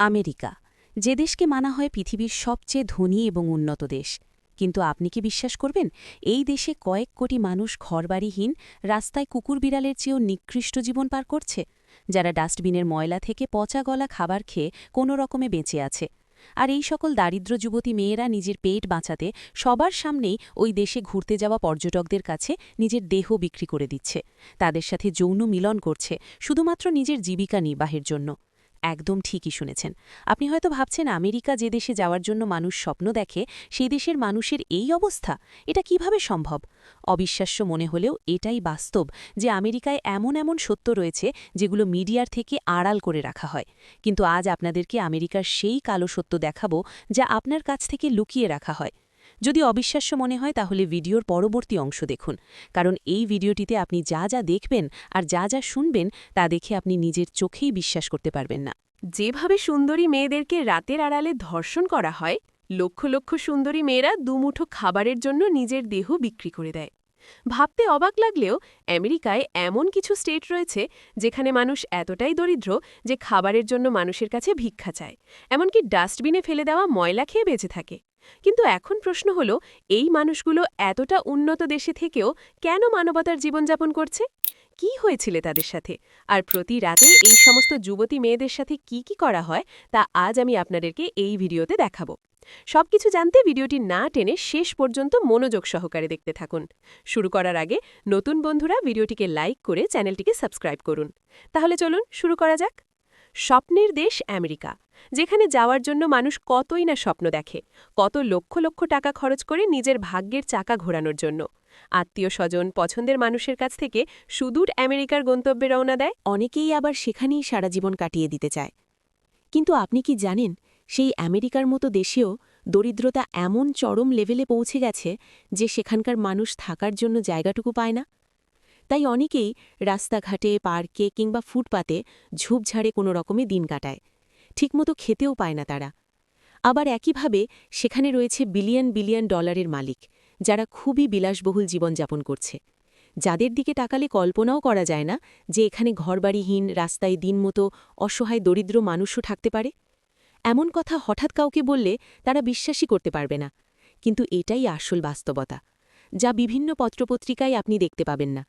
America, যে দেশকে মানা হয় পৃথিবীর সবচেয়ে ধনী এবং উন্নত দেশ। কিন্তু আপনি কি বিশ্বাস করবেন, এই দেশে কয়েক কোটি মানুষ ঘরবাড়িহীন, রাস্তায় কুকুর বিড়ালের চেয়েও নিকৃষ্ট জীবন পার করছে? যারা ডাস্টবিনের ময়লা থেকে পচা গলা খাবার খেয়ে কোনো রকমে বেঁচে আছে। আর এই সকল দারিদ্র যুবতী মেয়েরা নিজের পেট বাঁচাতে সবার সামনেই ওই দেশে ঘুরতে যাওয়া পর্যটকদের কাছে নিজের দেহ বিক্রি করে দিচ্ছে। তাদের সাথে যৌন মিলন করছে, শুধুমাত্র নিজের জীবিকা নির্বাহের জন্য। একদম ঠিকই শুনেছেন। আপনি হয়তো ভাবছেন, আমেরিকা যে দেশে যাওয়ার জন্য মানুষ স্বপ্ন দেখে, সেই দেশের মানুষের এই অবস্থা? এটা কীভাবে সম্ভব? অবিশ্বাস্য মনে হলেও এটাই বাস্তব যে আমেরিকায় এমন এমন সত্য রয়েছে যেগুলো মিডিয়ার থেকে আড়াল করে রাখা হয়। কিন্তু আজ আপনাদেরকে আমেরিকার সেই কালো সত্য দেখাবো যা আপনার কাছ থেকে লুকিয়ে রাখা হয়। যদি অবিশ্বাস্য মনে হয়, তাহলে ভিডিওর পরবর্তী অংশ দেখুন। কারণ এই ভিডিওটিতে আপনি যা যা দেখবেন আর যা যা শুনবেন, তা দেখে আপনি নিজের চোখেই বিশ্বাস করতে পারবেন না। যেভাবে সুন্দরী মেয়েদেরকে রাতের আড়ালে ধর্ষণ করা হয়, লক্ষ লক্ষ সুন্দরী মেয়েরা দুমুঠো খাবারের জন্য নিজের দেহ বিক্রি করে দেয়। ভাবতে অবাক লাগলেও আমেরিকায় এমন কিছু স্টেট রয়েছে, যেখানে মানুষ এতটাই দরিদ্র যে খাবারের জন্য মানুষের কাছে ভিক্ষা চায়। এমনকি ডাস্টবিনে ফেলে দেওয়া ময়লা খেয়ে বেঁচে থাকে। কিন্তু এখন প্রশ্ন হল, এই মানুষগুলো এতটা উন্নত দেশে থেকেও কেন মানবতার জীবনযাপন করছে? কি হয়েছিল তাদের সাথে? আর প্রতি রাতে এই সমস্ত যুবতী মেয়েদের সাথে কি কি করা হয়, তা আজ আমি আপনাদেরকে এই ভিডিওতে দেখাবো। সবকিছু জানতে ভিডিওটি না টেনে শেষ পর্যন্ত মনোযোগ সহকারে দেখতে থাকুন। শুরু করার আগে নতুন বন্ধুরা ভিডিওটিকে লাইক করে চ্যানেলটিকে সাবস্ক্রাইব করুন। তাহলে চলুন, শুরু করা যাক। স্বপ্নের দেশ আমেরিকা, যেখানে যাওয়ার জন্য মানুষ কতই না স্বপ্ন দেখে, কত লক্ষ লক্ষ টাকা খরচ করে নিজের ভাগ্যের চাকা ঘোরানোর জন্য। আত্মীয় স্বজন পছন্দের মানুষের কাছ থেকে সুদূর আমেরিকার গন্তব্যে রওনা দেয়। অনেকেই আবার সেখানেই সারা জীবন কাটিয়ে দিতে চায়। কিন্তু আপনি কি জানেন, সেই আমেরিকার মতো দেশেও দরিদ্রতা এমন চরম লেভেলে পৌঁছে গেছে যে সেখানকার মানুষ থাকার জন্য জায়গাটুকু পায় না? তাই অনেকেই রাস্তাঘাটে, পার্কে কিংবা ফুটপাতে ঝুপঝাড়ে কোনো রকমে দিন কাটায়। ঠিকমতো খেতেও পায় না তারা। আবার একইভাবে সেখানে রয়েছে বিলিয়ন বিলিয়ন ডলারের মালিক, যারা খুবই বিলাসবহুল জীবনযাপন করছে। যাদের দিকে টাকালে কল্পনাও করা যায় না যে এখানে ঘরবাড়িহীন, রাস্তায় দিনমতো অসহায় দরিদ্র মানুষও থাকতে পারে। এমন কথা হঠাৎ কাউকে বললে তারা বিশ্বাসই করতে পারবে না। কিন্তু এটাই আসল বাস্তবতা, যা বিভিন্ন পত্রপত্রিকায় আপনি দেখতে পাবেন না।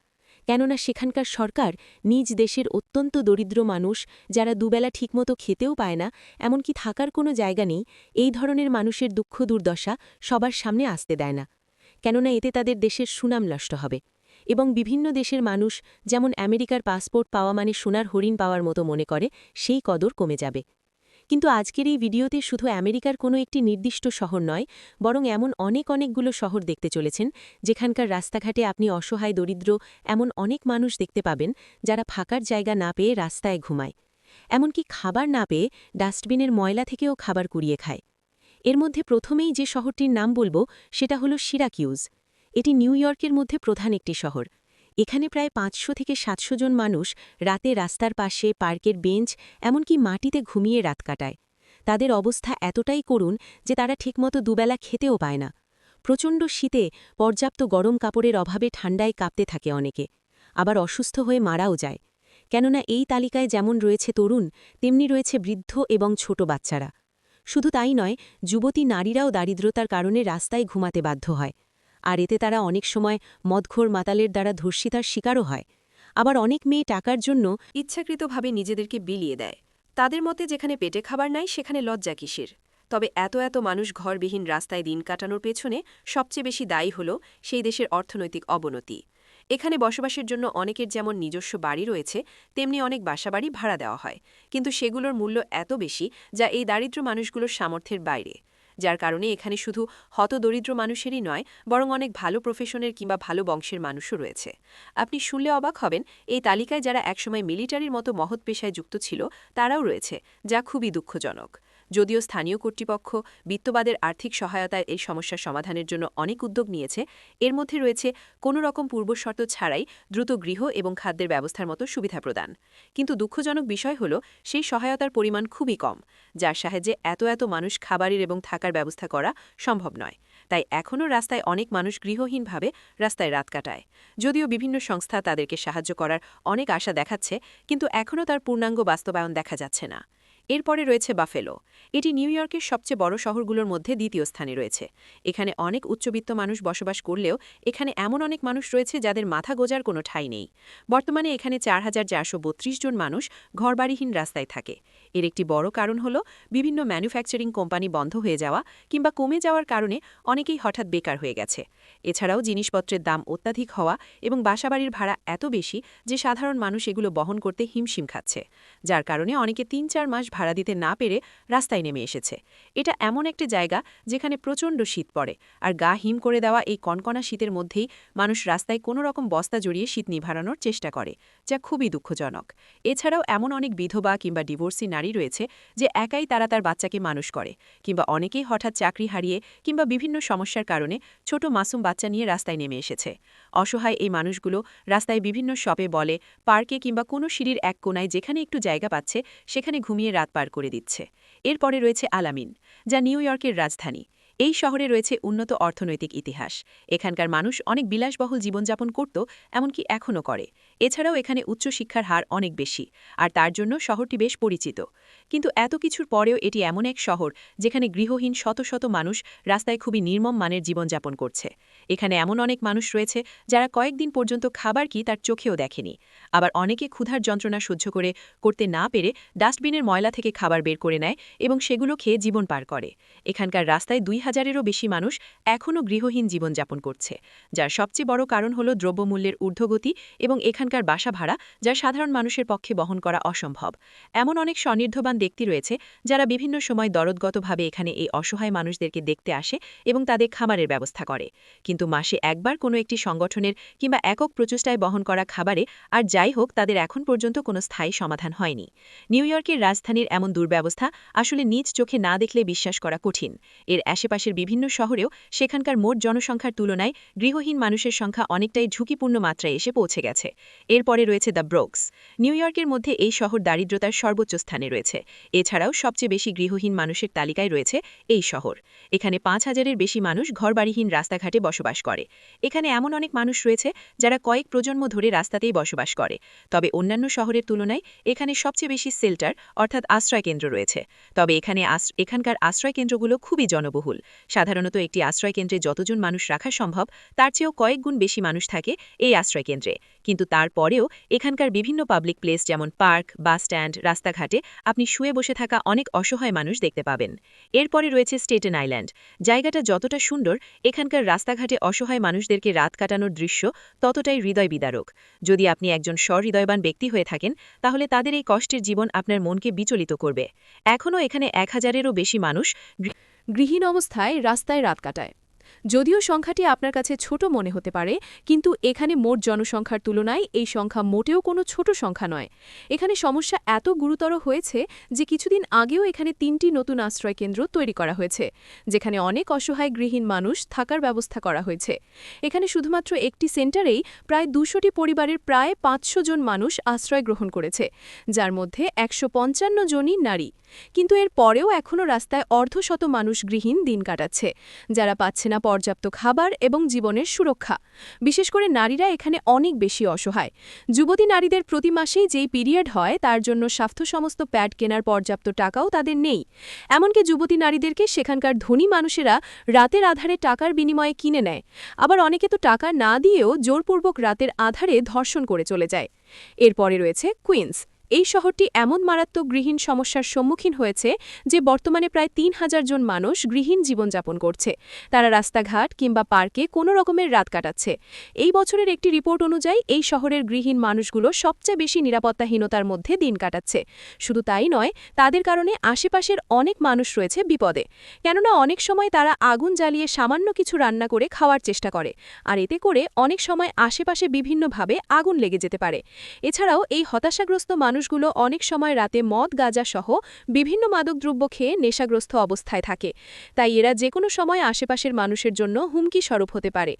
কেননা সেখানকার সরকার নিজ দেশের অত্যন্ত দরিদ্র মানুষ যারা দুবেলা ঠিকমতো খেতেও পায় না, এমনকি থাকার কোনো জায়গা নেই, এই ধরনের মানুষের দুঃখ দুর্দশা সবার সামনে আসতে দেয় না। কেননা এতে তাদের দেশের সুনাম নষ্ট হবে। এবং বিভিন্ন দেশের মানুষ যেমন আমেরিকার পাসপোর্ট পাওয়া মানে সোনার হরিণ পাওয়ার মতো মনে করে, সেই কদর কমে যাবে। কিন্তু আজকের এই ভিডিওতে শুধু আমেরিকার কোনো একটি নির্দিষ্ট শহর নয়, বরং এমন অনেক অনেকগুলো শহর দেখতে চলেছেন, যেখানকার রাস্তাঘাটে আপনি অসহায়, দরিদ্র, এমন অনেক মানুষ দেখতে পাবেন যারা ফাঁকার জায়গা না পেয়ে রাস্তায় ঘুমায়। এমনকি খাবার না পেয়ে ডাস্টবিনের ময়লা থেকেও খাবার কুড়িয়ে খায়। এর মধ্যে প্রথমেই যে শহরটির নাম বলব, সেটা হলো সিরাকিউজ। এটি নিউ ইয়র্কের মধ্যে প্রধান একটি শহর। এখানে প্রায় পাঁচশো থেকে সাতশো জন মানুষ রাতে রাস্তার পাশে, পার্কের বেঞ্চ, এমনকি মাটিতে ঘুমিয়ে রাত কাটায়। তাদের অবস্থা এতটাই করুণ যে তারা ঠিকমতো দুবেলা খেতেও পায় না। প্রচণ্ড শীতে পর্যাপ্ত গরম কাপড়ের অভাবে ঠান্ডায় কাঁপতে থাকে অনেকে। আবার অসুস্থ হয়ে মারাও যায়। কেননা এই তালিকায় যেমন রয়েছে তরুণ, তেমনি রয়েছে বৃদ্ধ এবং ছোট বাচ্চারা। শুধু তাই নয়, যুবতী নারীরাও দারিদ্রতার কারণে রাস্তায় ঘুমাতে বাধ্য হয়। আর এতে তারা অনেক সময় মদঘোর মাতালের দ্বারা ধর্ষিতার শিকারও হয়। আবার অনেক মেয়ে টাকার জন্য ইচ্ছাকৃতভাবে নিজেদেরকে বিলিয়ে দেয়। তাদের মতে যেখানে পেটে খাবার নাই, সেখানে লজ্জা কিসের? তবে এত এত মানুষ ঘরবিহীন রাস্তায় দিন কাটানোর পেছনে সবচেয়ে বেশি দায়ী হল সেই দেশের অর্থনৈতিক অবনতি। এখানে বসবাসের জন্য অনেকের যেমন নিজস্ব বাড়ি রয়েছে, তেমনি অনেক বাসাবাড়ি ভাড়া দেওয়া হয়। কিন্তু সেগুলোর মূল্য এত বেশি যা এই দারিদ্র মানুষগুলোর সামর্থ্যের বাইরে। যার কারণে এখানে শুধু হতদরিদ্র মানুষেরই নয়, বরং অনেক ভালো প্রফেশনের কিংবা ভালো বংশের মানুষও রয়েছে। আপনি শুনলে অবাক হবেন, এই তালিকায় যারা একসময় মিলিটারির মতো মহৎ পেশায় যুক্ত ছিল, তারাও রয়েছে, যা খুবই দুঃখজনক। যদিও স্থানীয় কর্তৃপক্ষ বিত্তবাদের আর্থিক সহায়তায় এই সমস্যার সমাধানের জন্য অনেক উদ্যোগ নিয়েছে, এর মধ্যে রয়েছে কোনো রকম পূর্বশর্ত ছাড়াই দ্রুত গৃহ এবং খাদ্যের ব্যবস্থার মতো সুবিধা প্রদান। কিন্তু দুঃখজনক বিষয় হল, সেই সহায়তার পরিমাণ খুবই কম, যার সাহায্যে এত এত মানুষ খাবারের এবং থাকার ব্যবস্থা করা সম্ভব নয়। তাই এখনও রাস্তায় অনেক মানুষ গৃহহীনভাবে রাস্তায় রাত কাটায়। যদিও বিভিন্ন সংস্থা তাদেরকে সাহায্য করার অনেক আশা দেখাচ্ছে, কিন্তু এখনও তার পূর্ণাঙ্গ বাস্তবায়ন দেখা যাচ্ছে না। এরপরে রয়েছে বাফেলো। এটি নিউ ইয়র্কের সবচেয়ে বড় শহরগুলোর মধ্যে দ্বিতীয় স্থানে রয়েছে। এখানে অনেক উচ্চবিত্ত মানুষ বসবাস করলেও এখানে এমন অনেক মানুষ রয়েছে যাদের মাথা গোজার কোনো ঠাঁই নেই। বর্তমানে এখানে চার হাজার চারশো বত্রিশ জন মানুষ ঘরবাড়িহীন রাস্তায় থাকে। এর একটি বড় কারণ হল বিভিন্ন ম্যানুফ্যাকচারিং কোম্পানি বন্ধ হয়ে যাওয়া কিংবা কমে যাওয়ার কারণে অনেকেই হঠাৎ বেকার হয়ে গেছে। এছাড়াও জিনিসপত্রের দাম অত্যাধিক হওয়া এবং বাসাবাড়ির ভাড়া এত বেশি যে সাধারণ মানুষ এগুলো বহন করতে হিমশিম খাচ্ছে, যার কারণে অনেকে তিন চার মাস ভাড়া দিতে না পেরে রাস্তায় নেমে এসেছে। এটা এমন একটি জায়গা যেখানে প্রচণ্ড শীত পড়ে আর গা হিম করে দেওয়া এই কনকনা শীতের মধ্যেই মানুষ রাস্তায় কোনো রকম বস্তা জড়িয়ে শীত নিভারানোর চেষ্টা করে। যা খুবই দুঃখজনক। এছাড়াও এমন অনেক বিধবা কিংবা ডিভোর্সি নারী রয়েছে যে একাই তারা তার বাচ্চাকে মানুষ করে কিংবা অনেকেই হঠাৎ চাকরি হারিয়ে কিংবা বিভিন্ন সমস্যার কারণে ছোট মাসুম বাচ্চা নিয়ে রাস্তায় নেমে এসেছে। অসহায় এই মানুষগুলো রাস্তায় বিভিন্ন শপে বলে, পার্কে কিংবা কোনো সিঁড়ির এক কোনায় যেখানে একটু জায়গা পাচ্ছে, সেখানে ঘুমিয়ে রাত পার করে দিচ্ছে। এরপরে রয়েছে আলামিন, যা নিউ ইয়র্কের রাজধানী। এই শহরে রয়েছে উন্নত অর্থনৈতিক ইতিহাস। এখানকার মানুষ অনেক বিলাসবহুল জীবনযাপন করত, এমনকি এখনও করে। এছাড়াও এখানে উচ্চশিক্ষার হার অনেক বেশি, আর তার জন্য শহরটি বেশ পরিচিত। কিন্তু এত কিছুর পরেও এটি এমন এক শহর, যেখানে গৃহহীন শত শত মানুষ রাস্তায় খুবই নির্মম মানের জীবনযাপন করছে। এখানে এমন অনেক মানুষ রয়েছে, যারা কয়েকদিন পর্যন্ত খাবার কি তার চোখেও দেখেনি। আবার অনেকে ক্ষুধার যন্ত্রণা সহ্য করে, করতে না পেরে ডাস্টবিনের ময়লা থেকে খাবার বের করে নেয় এবং সেগুলো খেয়ে জীবন পার করে। এখানকার রাস্তায় দুই হাজার হাজারেরও বেশি মানুষ এখনও গৃহহীন জীবনযাপন করছে, যার সবচেয়ে বড় কারণ হল দ্রব্যমূল্যের ঊর্ধ্বগতি এবং এখানকার বাসা ভাড়া, যা সাধারণ মানুষের পক্ষে বহন করা অসম্ভব। এমন অনেক স্বনির্ধবান ব্যক্তি রয়েছে, যারা বিভিন্ন সময় দরদগতভাবে এখানে এই অসহায় মানুষদেরকে দেখতে আসে এবং তাদের খাবারের ব্যবস্থা করে। কিন্তু মাসে একবার কোনো একটি সংগঠনের কিংবা একক প্রচেষ্টায় বহন করা খাবারে, আর যাই হোক, তাদের এখন পর্যন্ত কোনো স্থায়ী সমাধান হয়নি। নিউ ইয়র্কের রাজধানীর এমন দুর্ব্যবস্থা আসলে নিজ চোখে না দেখলে বিশ্বাস করা কঠিন। এর আশেপাশের বিভিন্ন শহরেও সেখানকার মোট জনসংখ্যার তুলনায় গৃহহীন মানুষের সংখ্যা অনেকটাই ঝুঁকিপূর্ণ মাত্রায় এসে পৌঁছে গেছে। এরপরে রয়েছে দ্য ব্রোকস। নিউ ইয়র্কের মধ্যে এই শহর দারিদ্রতার সর্বোচ্চ স্থানে রয়েছে। এছাড়াও সবচেয়ে বেশি গৃহহীন মানুষের তালিকায় রয়েছে এই শহর। এখানে পাঁচ হাজারের বেশি মানুষ ঘরবাড়িহীন রাস্তাঘাটে বসবাস করে। এখানে এমন অনেক মানুষ রয়েছে যারা কয়েক প্রজন্ম ধরে রাস্তাতেই বসবাস করে। তবে অন্যান্য শহরের তুলনায় এখানে সবচেয়ে বেশি সেল্টার অর্থাৎ আশ্রয়কেন্দ্র রয়েছে। তবে এখানে এখানকার আশ্রয়কেন্দ্রগুলো খুবই জনবহুল। সাধারণত একটি আশ্রয়কেন্দ্রে যতজন মানুষ রাখা সম্ভব, তার চেয়েও কয়েক গুণ বেশি মানুষ থাকে এই আশ্রয়কেন্দ্রে। কিন্তু তারপরেও এখানকার বিভিন্ন পাবলিক প্লেস যেমন পার্ক বাস স্ট্যান্ড রাস্তাঘাটে আপনি শুয়ে বসে থাকা অনেক অসহায় মানুষ দেখতে পাবেন। এরপরে রয়েছে স্টেটেন আইল্যান্ড জায়গাটা যতটা সুন্দর, এখানকার রাস্তাঘাটে অসহায় মানুষদেরকে রাত কাটানোর দৃশ্য ততটাই হৃদয় বিদারক যদি আপনি একজন স্বহৃদয়বান ব্যক্তি হয়ে থাকেন, তাহলে তাদের এই কষ্টের জীবন আপনার মনকে বিচলিত করবে। এখনও এখানে এক হাজারেরও বেশি মানুষ গৃহীণ অবস্থায় রাস্তায় রাত কাটায়। যদিও সংখ্যাটি আপনার কাছে ছোট মনে হতে পারে, কিন্তু এখানে মোট জনসংখ্যার তুলনায় এই সংখ্যা মোটেও কোনো ছোট সংখ্যা নয়। এখানে সমস্যা এত গুরুতর হয়েছে যে কিছুদিন আগেও এখানে তিনটি নতুন আশ্রয়কেন্দ্র তৈরি করা হয়েছে, যেখানে অনেক অসহায় গৃহীন মানুষ থাকার ব্যবস্থা করা হয়েছে। এখানে শুধুমাত্র একটি সেন্টারেই প্রায় দুশোটি পরিবারের প্রায় পাঁচশো জন মানুষ আশ্রয় গ্রহণ করেছে, যার মধ্যে একশো পঞ্চান্ন জনই নারী। কিন্তু এর পরেও এখনও রাস্তায় অর্ধশত মানুষ গৃহীণ দিন কাটাচ্ছে, যারা পাচ্ছে না পর্যাপ্ত খাবার এবং জীবনের সুরক্ষা। বিশেষ করে নারীরা এখানে অনেক বেশি অসহায়। যুবতী নারীদের প্রতি মাসেই যেই পিরিয়ড হয়, তার জন্য স্বাস্থ্য সমস্ত প্যাড কেনার পর্যাপ্ত টাকাও তাদের নেই। এমনকি যুবতী নারীদেরকে সেখানকার ধনী মানুষেরা রাতের আধারে টাকার বিনিময়ে কিনে নেয়। আবার অনেকে তো টাকা না দিয়েও জোরপূর্বক রাতের আধারে ধর্ষণ করে চলে যায়। এরপরে রয়েছে কুইন্স। এই শহরটি এমন মারাত্মক গৃহীন সমস্যার সম্মুখীন হয়েছে যে বর্তমানে প্রায় তিন হাজার জন মানুষ গৃহীন জীবনযাপন করছে। তারা রাস্তাঘাট কিংবা পার্কে কোনো রকমের রাত কাটাচ্ছে। এই বছরের একটি রিপোর্ট অনুযায়ী এই শহরের গৃহীন মানুষগুলো সবচেয়ে বেশি নিরাপত্তাহীনতার মধ্যে দিন কাটাচ্ছে। শুধু তাই নয়, তাদের কারণে আশেপাশের অনেক মানুষ রয়েছে বিপদে। কেননা অনেক সময় তারা আগুন জ্বালিয়ে সামান্য কিছু রান্না করে খাওয়ার চেষ্টা করে, আর এতে করে অনেক সময় আশেপাশে বিভিন্নভাবে আগুন লেগে যেতে পারে। এছাড়াও এই হতাশাগ্রস্ত মানুষ মানুষগুলো অনেক সময় রাতে মদ, গাঁজা সহ বিভিন্ন মাদকদ্রব্য খেয়ে নেশাগ্রস্ত অবস্থায় থাকে। তাই এরা যে কোনো সময় আশেপাশের মানুষের জন্য হুমকি স্বরূপ হতে পারে।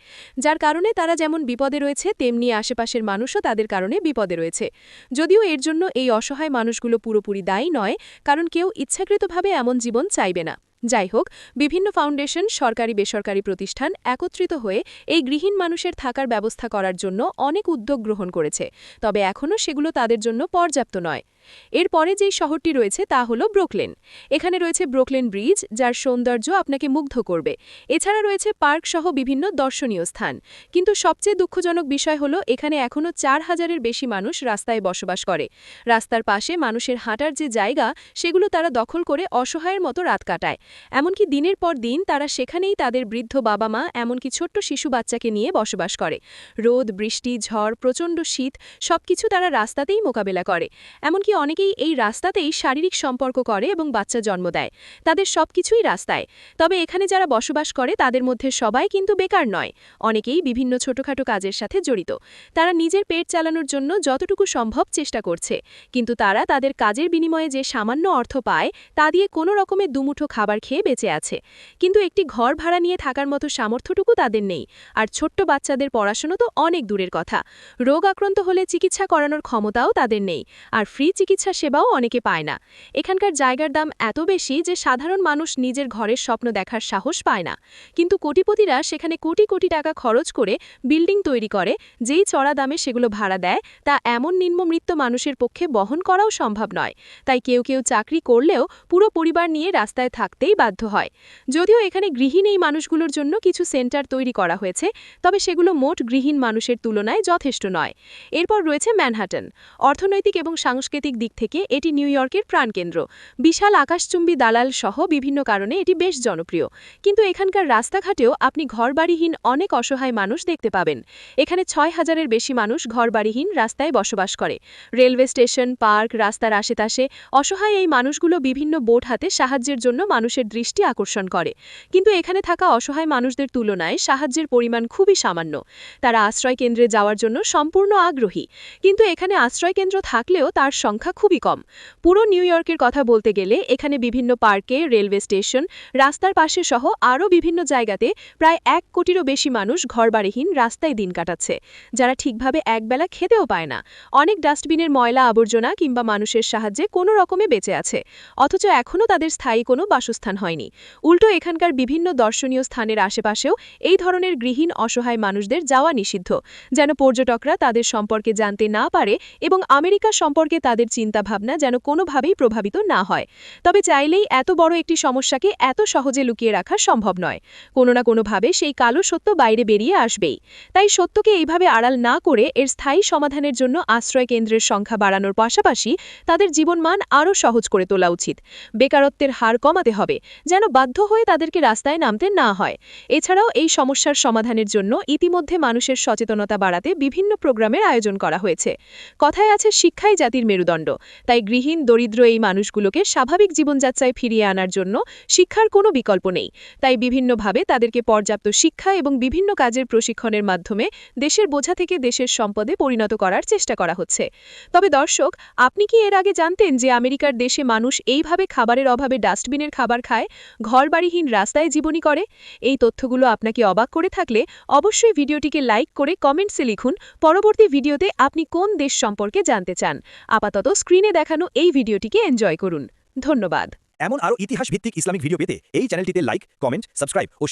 যার কারণে তারা যেমন বিপদে রয়েছে, তেমনি আশেপাশের মানুষও তাদের কারণে বিপদে রয়েছে। যদিও এর জন্য এই অসহায় মানুষগুলো পুরোপুরি দায়ী নয়, কারণ কেউ ইচ্ছাকৃতভাবে এমন জীবন চাইবে না। যাই হোক, বিভিন্ন ফাউন্ডেশন, সরকারি, বেসরকারি প্রতিষ্ঠান একত্রিত হয়ে এই গৃহীন মানুষের থাকার ব্যবস্থা করার জন্য অনেক উদ্যোগ গ্রহণ করেছে। তবে এখনও সেগুলো তাদের জন্য পর্যাপ্ত নয়। এরপরে যেই শহরটি রয়েছে তা হলো ব্রোকলেন। এখানে রয়েছে ব্রোকলেন ব্রিজ, যার সৌন্দর্য আপনাকে মুগ্ধ করবে। এছাড়া রয়েছে পার্ক সহ বিভিন্ন দর্শনীয় স্থান। কিন্তু সবচেয়ে দুঃখজনক বিষয় হলো, এখানে এখনও চার হাজারের বেশি মানুষ রাস্তায় বসবাস করে। রাস্তার পাশে মানুষের হাঁটার যে জায়গা, সেগুলো তারা দখল করে অসহায়ের মতো রাত কাটায়। এমনকি দিনের পর দিন তারা সেখানেই তাদের বৃদ্ধ বাবা মা এমনকি ছোট্ট শিশু বাচ্চাকে নিয়ে বসবাস করে। রোদ, বৃষ্টি, ঝড়, প্রচণ্ড শীত, সবকিছু তারা রাস্তাতেই মোকাবেলা করে। এমনকি অনেকেই এই রাস্তাতেই শারীরিক সম্পর্ক করে এবং বাচ্চা জন্ম দেয়। তাদের সবকিছুই রাস্তায়। তবে এখানে যারা বসবাস করে, তাদের মধ্যে সবাই কিন্তু বেকার নয়। অনেকেই বিভিন্ন ছোটখাটো কাজের সাথে জড়িত। তারা নিজের পেট চালানোর জন্য যতটুকু সম্ভব চেষ্টা করছে। কিন্তু তারা তাদের কাজের বিনিময়ে যে সামান্য অর্থ পায়, তা দিয়ে কোনো রকমের দুমুঠো খাবার খেয়ে বেঁচে আছে। কিন্তু একটি ঘর ভাড়া নিয়ে থাকার মতো সামর্থ্যটুকু তাদের নেই। আর ছোট্ট বাচ্চাদের পড়াশোনা তো অনেক দূরের কথা। রোগ আক্রান্ত হলে চিকিৎসা করানোর ক্ষমতাও তাদের নেই। আর ফ্রি চিকিৎসা সেবাও অনেকে পায় না। এখানকার জায়গার দাম এত বেশি যে সাধারণ মানুষ নিজের ঘরের স্বপ্ন দেখার সাহস পায় না। কিন্তু কোটিপতিরা সেখানে কোটি কোটি টাকা খরচ করে বিল্ডিং তৈরি করে, যেই চড়া দামে সেগুলো ভাড়া দেয়, তা এমন নিম্নমৃত্য মানুষের পক্ষে বহন করাও সম্ভব নয়। তাই কেউ কেউ চাকরি করলেও পুরো পরিবার নিয়ে রাস্তায় থাকতেই বাধ্য হয়। যদিও এখানে গৃহীন এই মানুষগুলোর জন্য কিছু সেন্টার তৈরি করা হয়েছে, তবে সেগুলো মোট গৃহীন মানুষের তুলনায় যথেষ্ট নয়। এরপর রয়েছে ম্যানহাটন। অর্থনৈতিক এবং সাংস্কৃতিক দিক থেকে এটি নিউ ইয়র্কের প্রাণকেন্দ্র। বিশাল আকাশচুম্বী দালাল সহ বিভিন্ন কারণে এটি বেশ জনপ্রিয়। কিন্তু এখানকার রাস্তাঘাটেও আপনি ঘরবাড়িহীন অনেক অসহায় মানুষ দেখতে পাবেন। এখানে ছয় হাজারের বেশি মানুষ ঘরবাড়িহীন রাস্তায় বসবাস করে। রেলওয়ে স্টেশন, পার্ক, রাস্তার আশেপাশে অসহায় এই মানুষগুলো বিভিন্ন বোট হাতে সাহায্যের জন্য মানুষের দৃষ্টি আকর্ষণ করে। কিন্তু এখানে থাকা অসহায় মানুষদের তুলনায় সাহায্যের পরিমাণ খুবই সামান্য। তারা আশ্রয় কেন্দ্রে যাওয়ার জন্য সম্পূর্ণ আগ্রহী। কিন্তু এখানে আশ্রয়কেন্দ্র থাকলেও তার সংখ্যা খুবই কম। পুরো নিউ ইয়র্কের কথা বলতে গেলে এখানে বিভিন্ন পার্কে, রেলওয়ে স্টেশন, রাস্তার পাশে সহ আরও বিভিন্ন জায়গাতে প্রায় এক কোটিরও বেশি মানুষ ঘরবাড়িহীন রাস্তায় দিন কাটাচ্ছে, যারা ঠিকভাবে একবেলা খেতেও পায় না। অনেক ডাস্টবিনের ময়লা আবর্জনা কিংবা মানুষের সাহায্যে কোনো রকমে বেঁচে আছে, অথচ এখনও তাদের স্থায়ী কোনো বাসস্থান হয়নি। উল্টো এখানকার বিভিন্ন দর্শনীয় স্থানের আশেপাশেও এই ধরনের গৃহীন অসহায় মানুষদের যাওয়া নিষিদ্ধ, যেন পর্যটকরা তাদের সম্পর্কে জানতে না পারে এবং আমেরিকা সম্পর্কে তাদের চিন্তাভাবনা যেন কোনোভাবেই প্রভাবিত না হয়। তবে চাইলেই এত বড় একটি সমস্যাকে এত সহজে লুকিয়ে রাখা সম্ভব নয়। কোনো না কোনোভাবে সেই কালো সত্য বাইরে বেরিয়ে আসবেই। তাই সত্যকে এইভাবে আড়াল না করে এর স্থায়ী সমাধানের জন্য আশ্রয় কেন্দ্রের সংখ্যা বাড়ানোর পাশাপাশি তাদের জীবনমান আরও সহজ করে তোলা উচিত। বেকারত্বের হার কমাতে হবে, যেন বাধ্য হয়ে তাদেরকে রাস্তায় নামতে না হয়। এছাড়াও এই সমস্যার সমাধানের জন্য ইতিমধ্যে মানুষের সচেতনতা বাড়াতে বিভিন্ন প্রোগ্রামের আয়োজন করা হয়েছে। কথায় আছে, শিক্ষাই জাতির মেরুদণ্ড তাই গৃহীন দরিদ্র এই মানুষগুলোকে স্বাভাবিক জীবনযাত্রায় ফিরিয়ে আনার জন্য শিক্ষার কোনো বিকল্প নেই। তাই বিভিন্নভাবে তাদেরকে পর্যাপ্ত শিক্ষা এবং বিভিন্ন কাজের প্রশিক্ষণের মাধ্যমে দেশের বোঝা থেকে দেশের সম্পদে পরিণত করার চেষ্টা করা হচ্ছে। তবে দর্শক, আপনি কি এর আগে জানতেন যে আমেরিকার দেশে মানুষ এইভাবে খাবারের অভাবে ডাস্টবিনের খাবার খায়, ঘরবাড়িহীন রাস্তায় জীবনী করে? এই তথ্যগুলো আপনাকে অবাক করে থাকলে অবশ্যই ভিডিওটিকে লাইক করে কমেন্টসে লিখুন। পরবর্তী ভিডিওতে আপনি কোন দেশ সম্পর্কে জানতে চান? আপাতত স্ক্রিনে দেখানো এই ভিডিওটিকে এনজয় করুন। ধন্যবাদ। এমন আরও ইতিহাস ভিত্তিক ইসলামিক ভিডিও পেতে এই চ্যানেলটিতে লাইক, কমেন্ট, সাবস্ক্রাইব ও